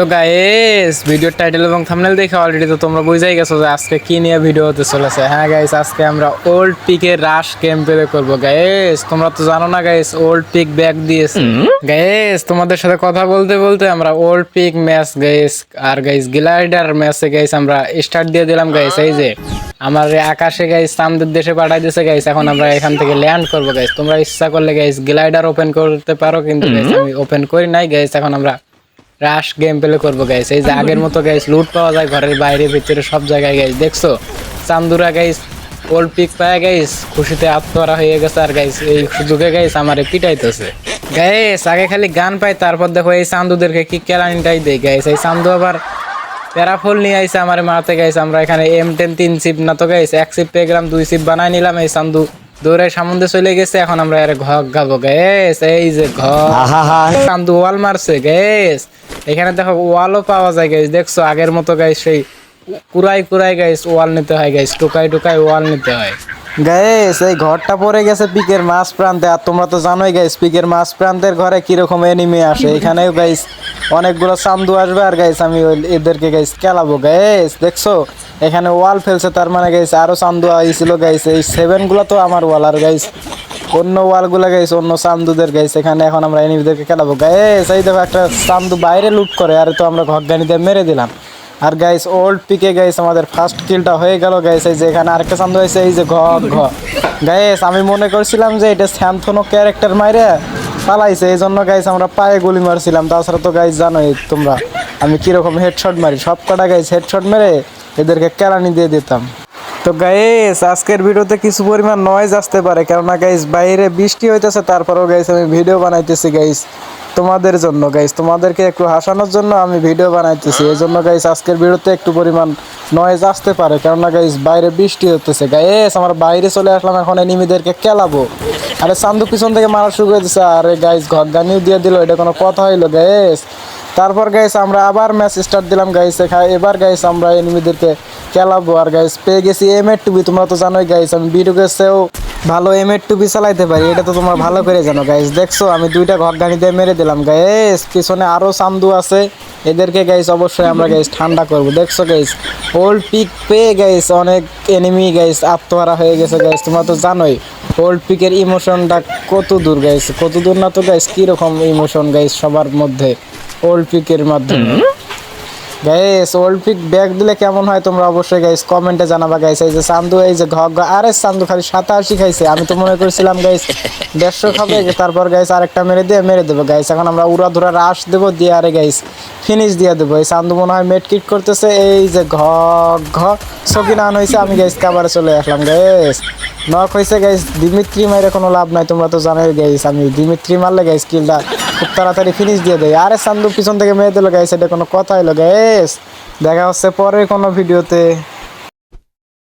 তো গাইস ভিডিওর টাইটেল এবং থাম্বনেল দেখে অলরেডি তো তোমরা বুঝাই গেছো যে আজকে কি নিয়ে ভিডিও হতে চলেছে। হ্যাঁ গাইস আজকে আমরা ওল্ড পিকের রাশ গেম প্লে করব। গাইস তোমরা তো জানো না গাইস ওল্ড পিক ব্যাক দিয়েছে। গাইস তোমাদের সাথে কথা বলতে বলতে আমরা ওল্ড পিক ম্যাচ গাইস আর গাইস গ্লাইডার ম্যাচে গাইস আমরা স্টার্ট দিয়ে দিলাম গাইস এই যে আমার আকাশে গাইস চান্দের দেশে পাঠাই দিয়েছে গাইস এখন আমরা এখান থেকে ল্যান্ড করব গাইস তোমরা ইচ্ছা করলে গাইস গ্লাইডার ওপেন করতে পারো কিন্তু guys, আমি ওপেন করি নাই গাইস এখন আমরা রাশ গেম প্লে করব গাইস এই যে আগের মতো গাইস লুট পাওয়া যায় ঘরের বাইরে ভিতরে সব জায়গায় গাইস দেখছ? চান্দুরা গাইস ওল্ড পিক পায় গাইস খুশিতে আত্মহারা হয়ে গেছে। আর গাইস এই সুযোগে গাইস আমারে পিটাইতেছে। গাইস আগে খালি গান পাই তারপর দেখো এই চান্দুদেরকে কি কেলানিটাই দেয় গাইস এই চান্দু আবার প্যারাফল নিয়ে আইসে আমার মারতে গাইস আমরা এখানে এম টেন তিন সিপ না তো গাইস এক সিপ পেয়ে গেলাম দুই সিপ বানাই নিলাম এই চান্দু দৌড়ায় সামন্দে চলে গেছে। এখন আমরা এর ঘর গাবো গ্যাস এই যে ঘর চান্দু ওয়াল মারছে গ্যাস এখানে দেখো ওয়ালও পাওয়া যায় গাইস দেখছ, আগের মতো গাইস সেই কুড়াই কুড়াই গাইস ওয়াল নিতে হয় গাইস টুকাই টুকাই ওয়াল নিতে হয়। গাইস এই ঘরটা পড়ে গেছে পিকের মাছ প্রান্তে আর তোমরা তো জানোই গাইস পিকের মাছ প্রান্তের ঘরে কীরকম এনিমি আসে। এখানেও গাইস অনেকগুলো চান্দু আসবে। আর গাইস আমি এদেরকে গাইস খেলাবো। গাইস দেখছ? এখানে ওয়াল ফেলছে, তার মানে গাইস আরও চান্দু আইছিল গাইস এই সেভেনগুলো তো আমার ওয়াল। আর গাইস অন্য ওয়ালগুলো গাইস অন্য চান্দুদের গাইস এখানে এখন আমরা এনিমিদেরকে খেলাবো। গাইস এই দেখো একটা চান্দু বাইরে লুট করে, আর তো আমরা ঘর মেরে দিলাম। আর গাইস ওল্ড পিকে গাইস, আমাদের ফার্স্ট কিলটা হয়ে গেল, গাইস, এই যে এখানে আরেকটা চান্দ হয়েছে এই যে ঘ ঘ গাইস, আমি মনে করছিলাম যে এটা স্যামথনো ক্যারেক্টার মাইরে পালাইছে এই জন্য গাইস আমরা পায়ে গুলি মারছিলাম। তাছাড়া তো গাইস জানোই তোমরা, আমি কীরকম হেডশট মারি। সব কটা গাইস হেডশট মেরে এদেরকে কেরানি দিয়ে দিতাম। তো গাইস আজকের ভিডিওতে কিছু পরিমাণ নয়েজ আসতে পারে। কেননা গাইস বাইরে বৃষ্টি হইতেছে, তারপরেও গাইস আমি ভিডিও বানাইতেছি গাইস তোমাদের জন্য গাইস তোমাদেরকে একটু হাসানোর জন্য আমি ভিডিও বানাইতেছি। এই জন্য গাইস আজকের ভিডিওতে একটু পরিমাণ নয়েজ আসতে পারে। কেননা গাইস বাইরে বৃষ্টি হতেছে গাইস আমার বাইরে চলে আসলাম, এখন এনিমিদেরকে কেলাবো আরে চান্দু পিছন থেকে মারা শুরু করে দিচ্ছে আরে গাইস ঘর গানিও দিয়ে দিল, এটা কোনো কথা হইল গাইস তারপর গাইস আমরা আবার ম্যাচ স্টার্ট দিলাম গাইস এবার গাইস আমরা এনিমিদেরকে খেলাবো আর গাইস পেয়ে গেছি এম এর টুবি তোমরা তো জানোই গাইস আমি গেছেও ভালো এম এর টুবি চালাইতে পারি, এটা তো তোমরা ভালো করে জানো গাইস দেখছ, আমি দুইটা ঘর গাড়ি দিয়ে মেরে দিলাম গাইস পিছনে আরও চান্দু আছে, এদেরকে গাইস অবশ্যই আমরা গাইস ঠান্ডা করব। দেখছ গাইস ওল্ড পিক পেয়ে গাইস অনেক এনিমি গাইস আত্মহারা হয়ে গেছে গাইস তোমরা তো জানোই ওল্ড পিকের ইমোশনটা কত দূর গাইস কত দূর না তো গাইস কীরকম ইমোশন গাইস সবার মধ্যে ওল্ড পিকের মাধ্যমে। গাইস ওল্ড পিক ব্যাগ দিলে কেমন হয় তোমরা অবশ্যই গাইস কমেন্টে জানাবা গাইস এই যে চান্দু এই যে ঘ ঘ, আরে চান্দু খালি সাতাশি খাইছে। আমি তো মনে করছিলাম গাইস দেড়শো খাবে। তারপর গাইস আরেকটা মেরে দিয়ে মেরে দেবো গাইস এখন আমরা উড়া ধুরা রাশ দেবো, দিয়ে আরে গাইস ফিনিশ দিয়ে দেবো। এই চান্দু মনে হয় মেট কিট করতেছে, এই যে ঘ ঘ সকিন আন হয়েছে আমি গাইস কাবারে চলে আসলাম গাইস নক হয়েছে গাইস দিমিত্রি মাইরে কোনো লাভ নাই, তোমরা তো জানোই গাইস আমি দিমিত্রি মারলে গাইস কিলটা খুব তাড়াতাড়ি ফিনিশ দিয়ে দেয়। আরে সান্দু পিছন থেকে মেয়েদের দিল গাইস এটা কোনো কথাই হইল গাইস দেখা হচ্ছে পরে কোনো ভিডিওতে